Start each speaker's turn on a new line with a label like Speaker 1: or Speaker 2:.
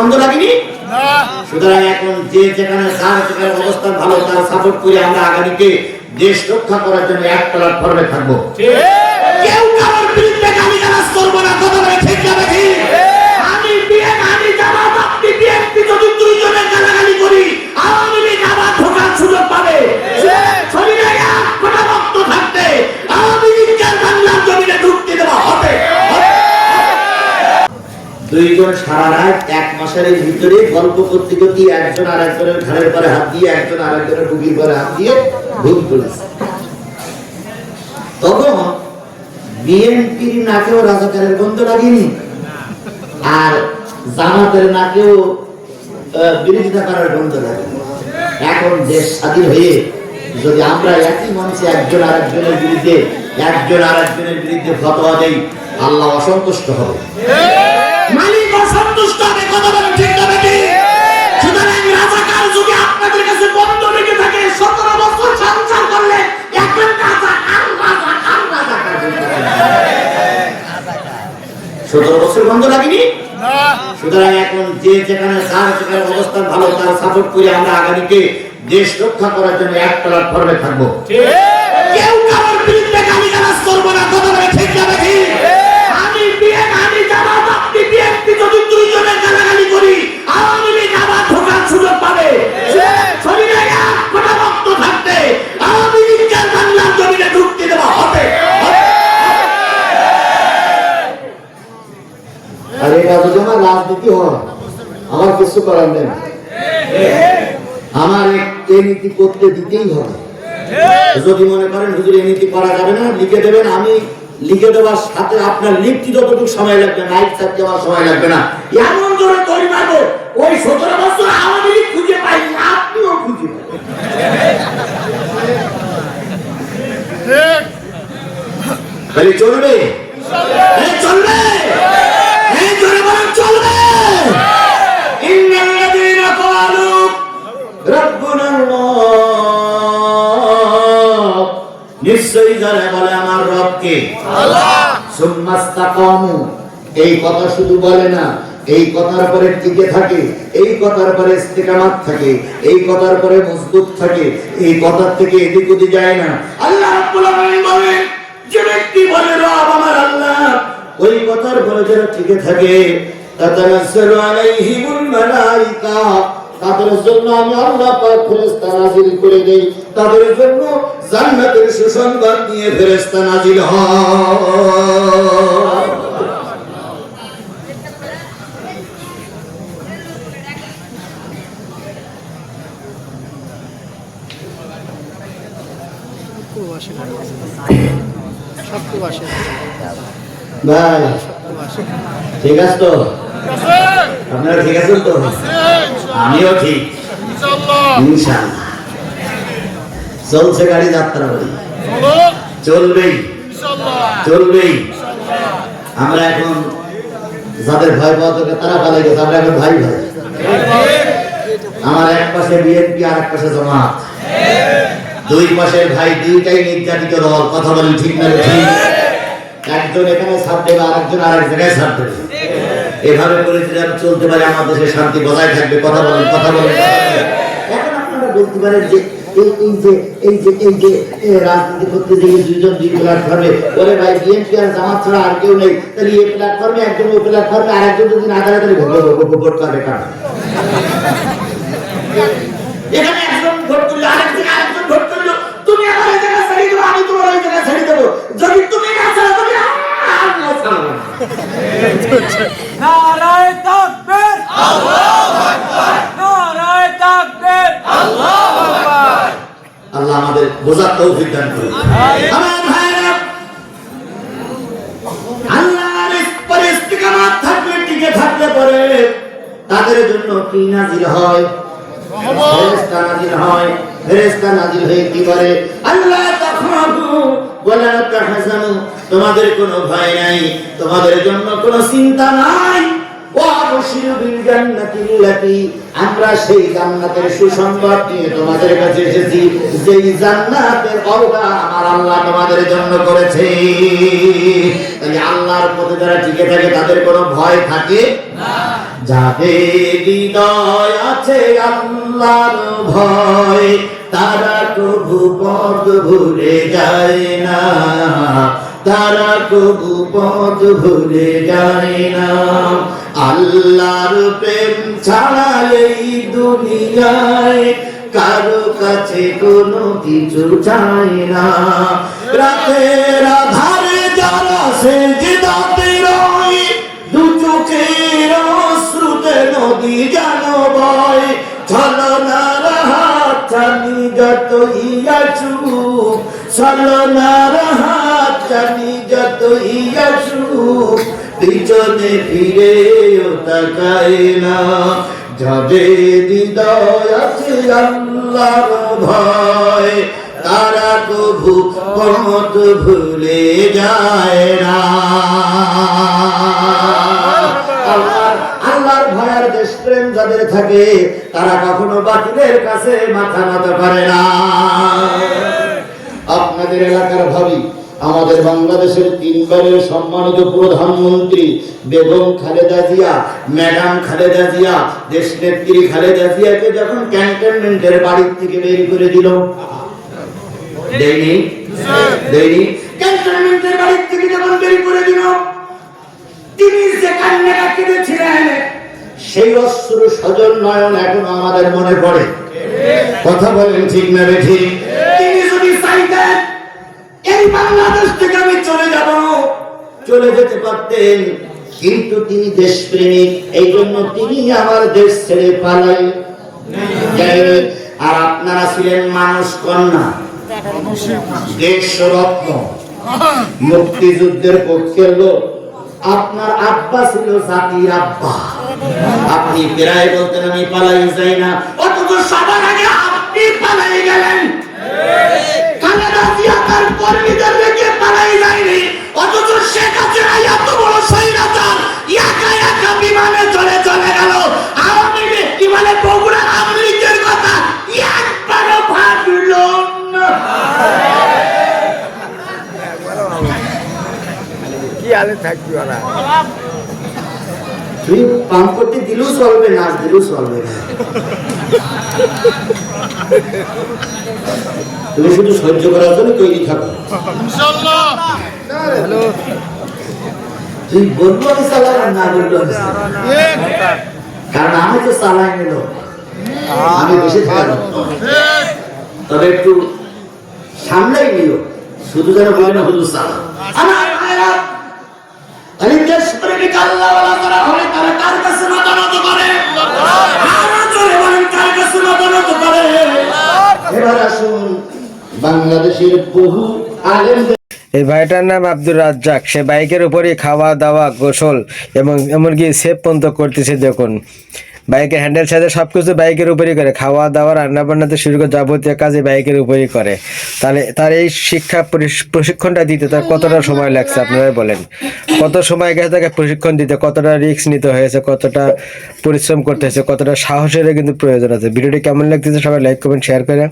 Speaker 1: বন্ধ লাগেনি সুতরাং এখন যে যেখানে তার সেখানে অবস্থান ভালো, তার সাপোর্ট করে আমরা আগামীকে দেশ রক্ষা করার জন্য এক প্ল্যাটফর্মে থাকব। কেউ দুইজন সারা রাত, এক মাসের ভিতরে গল্প করতে করতে একজন আর একজনের ঘাড়ের পরে হাত দিয়ে, একজন আর একজনের বুকির পরে হাত দিয়ে ঘুম তুলেছে। তখন বিএনপির নাকেও রাজাকারের গন্ধ লাগেনি, আর জামাতের নাকেও বিরোধিতা করার গন্ধ এখন দেশ স্বাধীন হয়ে যদি আমরা একই মঞ্চে একজন আর একজনের বিরুদ্ধে, একজন আর একজনের বিরুদ্ধে ফতোয়া দেই, আল্লাহ অসন্তুষ্ট হবে। মালিক অসন্তুষ্ট হবে, কথা বলেন ঠিক না সুতরাং রাজাকার যদি আপনাদের কাছে বন্ধ থাকে, সতেরো বছর সংসার করলে এখন রাজাকার সতেরো বছর বন্ধ লাগেনি সুতরাং এখন যে যেখানে যার অবস্থান ভালো, তার সাপোর্ট করে আমরা আগামীতে দেশ রক্ষা করার জন্য এক প্ল্যাটফর্মে থাকব। কেউ
Speaker 2: আর এটা যদি আমার রাজনীতি হয়, আমার কিছু করার নেই। আমার এই নীতি করতে দিতেই হবে।
Speaker 1: যদি মনে করেন হুজুর এই নীতি করা যাবে না, লিখে দেবেন, আমি লিখে দেওয়ার সাথে আপনার লিখতে যতটুকু সময় লাগবে, নাইট সাথে দেওয়ার সময় লাগবে না। এমন ধরে তৈরি মারবো, ওই সতেরো বছর আওয়ামী লীগ খুঁজে পাইনি, আপনিও খুঁজে। তাহলে চলবে? চলবে। নিশ্চয়ই যারা বলে আমার রবকে। সুম্মাস্তাকামু। এই কথা শুধু বলে না এই কথার পরে টিকে থাকে এই কথার পরে ইস্তেকামাত থাকে এই কথার পরে মজবুত থাকে এই কথার থেকে এদিক ওদিক যায় না। আল্লাহ রাব্বুল আলামিন বলেন যে ব্যক্তি বলে রব আমার আল্লাহ ওই কথার পরে যারা টিকে থাকে। তাতানাজ্জালু আলাইহিমুল মালাইকা। তাদের জন্য আমি আল্লাহ পাক ফেরেশতা নাজিল করে দেই। তাদের জন্য জান্নাতের সুসংবাদ নিয়ে ফেরেশতা নাজিল হয়। ঠিক আছে তো? আপনারা ঠিক আছেন তো? আমিও ঠিক। ইনশাআল্লাহ। চলছে গাড়ি যাত্রা করি চলবেই। চলবেই। আমরা এখন যাদের ভয় পাওয়া দরকার তারা পালাই গেছে। আমরা এখন ভাই ভাই। আমার এক পাশে বিএনপি আর এক পাশে জামাত। দুই পাশের ভাই দুইটাই নির্যাতিত দল। কথা বলেন ঠিক না ঠিক? একজন এখানে ছাড় দেবে আর একজন আর এক জায়গায় ছাড় দেবে। এভাবে যদি চলতে পারি আমার দেশে শান্তি বজায় থাকবে কথা বলেন কথা বলেন। এখন আপনারা বলতে পারেন যে এই এই যে এই যে এই যে রাজনীতি করতে গিয়ে দুইজন দুই প্ল্যাটফর্মে ওরে ভাই বিএনপি আর জামাত ছাড়া আর কেউ নেই। তাহলে এই প্ল্যাটফর্মে একজন ওই প্ল্যাটফর্মে আর একজন যদি না দাঁড়ায় তাহলে ভোট করবে কারণ এখানে
Speaker 3: নারায় তাকবীর। আল্লাহু আকবার নারায় তাকবীর। আল্লাহু আকবার
Speaker 1: আল্লাহ আমাদের বোঝার তৌফিক দান করুন। আমার ভাইরা আল্লাহর পরে থাকলে টিকে থাকলে পরে তাদের জন্য কি নাজিল হয়? ফেরেশতা নাজিল হয়। ফেরেশতা নাজিল হয়ে কি করে? আল্লাহ ওয়ালা তাহজানু তোমাদের কোনো ভয় নাই, তোমাদের জন্য কোনো চিন্তা নাই। আমরা সেই জান্নাতের সুসংবাদ নিয়ে তোমাদের কাছে এসেছি। যেই জান্নাতের ওয়াদা আমার আল্লাহ তোমাদের জন্য করেছে। আল্লাহর পথে যারা টিকে থাকে, তাদের কোনো ভয় থাকে যাদের হৃদয় আছে আল্লাহর ভয়, তারা কবু পদ ভুলে যায় না। তারা কবু পদ ভুলে যায় না। আল্লাহর প্রেম ছাড়া এই দুনিয়ায় কারও কাছে কোনো কিছু চাই না। রাতের আধারে যারা সে জিদাতে রয় দু চোখের শ্রুতে নদী যেন বয় ছলনার হাত চানি যত ইয়াছু ছলনার হাত চানি যত ইয়াছু পিছনে ফিরে তাকায় না। যাবে হৃদয় আছে আল্লাহর ভয়, তারা কবু পথ ভুলে যায় না। আল্লাহর ভয়ের দেশপ্রেম যাদের থাকে, তারা কখনো বাতিলের কাছে মাথা নত করে না। আপনাদের এলাকার ভাবি আমাদের বাংলাদেশের তিনবারের সম্মানিত প্রধানমন্ত্রী বেগম খালেদা জিয়া, ম্যাডাম খালেদা জিয়া দেশ নেত্রী খালেদা জিয়াকে যখন ক্যান্টনমেন্টের বাড়ির থেকে বের করে দিল। দেয়নি? দেয়নি? ক্যান্টনমেন্টের বাড়ির থেকে যখন বের করে দিল, তিনি যে কান্নাটা কেঁদেছিলেন, সেই অশ্রু সজন নয়ন এখন আমাদের মনে পড়ে। কথা বলেন ঠিক না ঠিক? তিনি যদি চাইতেন এই বাংলাদেশ থেকে আমি চলে যাব। চলে যেতে পারতেন, কিন্তু তিনি দেশপ্রেমিক এই জন্য তিনি আমার দেশ ছেড়ে পালাই। আর আপনারা ছিলেন মানুষ কন্যা। দেশরত্ন মুক্তিযুদ্ধের পক্ষের লোক। আপনার আব্বা ছিল জাতির আব্বা। আপনি প্রায় বলতেন, আমি পালাই যাই না। অথচ সবার আগে আপনি পালাই গেলেন। খালেদা জিয়া তার কর্মীদের রেখে পালাই যায়নি অথচ শেখ হাসিনা এত বড় স্বৈরাচার একা একা বিমানে চলে চলে গেল। আওয়ামী লীগ বিমানে বগুড়ার আওয়ামী লীগের কথা? একবারও ভাবল না।
Speaker 4: কি আলে থাকবি ওরা?
Speaker 1: তুই পাম্প করতে দিলেও চলবে নাচ দিলেও চলবে না। তুমি শুধু সহ্য করার জন্য তৈরি থাকো। তুই বলব আমি চালাবো না বলব আমি কারণ আমি তো চালাই নিল আমি বেশি থাকব তবে একটু সামলাই নিল শুধু যেন বলি না চালা আমার ভাইরা, আমি দেশপ্রেমিক আল্লাহওয়ালা যারা হয় তারা কার কাছে মাথা করে? বাংলাদেশের বহু আলেমদের
Speaker 4: এই ভাইটার নাম আব্দুর রাজ্জাক। সে বাইকের উপরে খাওয়া, দাওয়া, গোসল এবং এমনকি সেফ পর্যন্ত করতেছে দেখুন। বাইকের হ্যান্ডেল সাথে সব কিছু বাইকের উপরই করে। খাওয়া, দাওয়া রান্না বান্নাতে শুরু করে যাবতীয় কাজে বাইকের উপরই করে। তাহলে তার এই শিক্ষা প্রশিক্ষণটা দিতে তার কতটা সময় লাগছে আপনারা বলেন। কত সময় গেছে তাকে প্রশিক্ষণ দিতে? কতটা রিস্ক নিতে হয়েছে? কতটা পরিশ্রম করতে হয়েছে? কতটা সাহসের কিন্তু প্রয়োজন আছে। ভিডিওটি কেমন লাগতেছে সবাই লাইক, কমেন্ট, শেয়ার করে।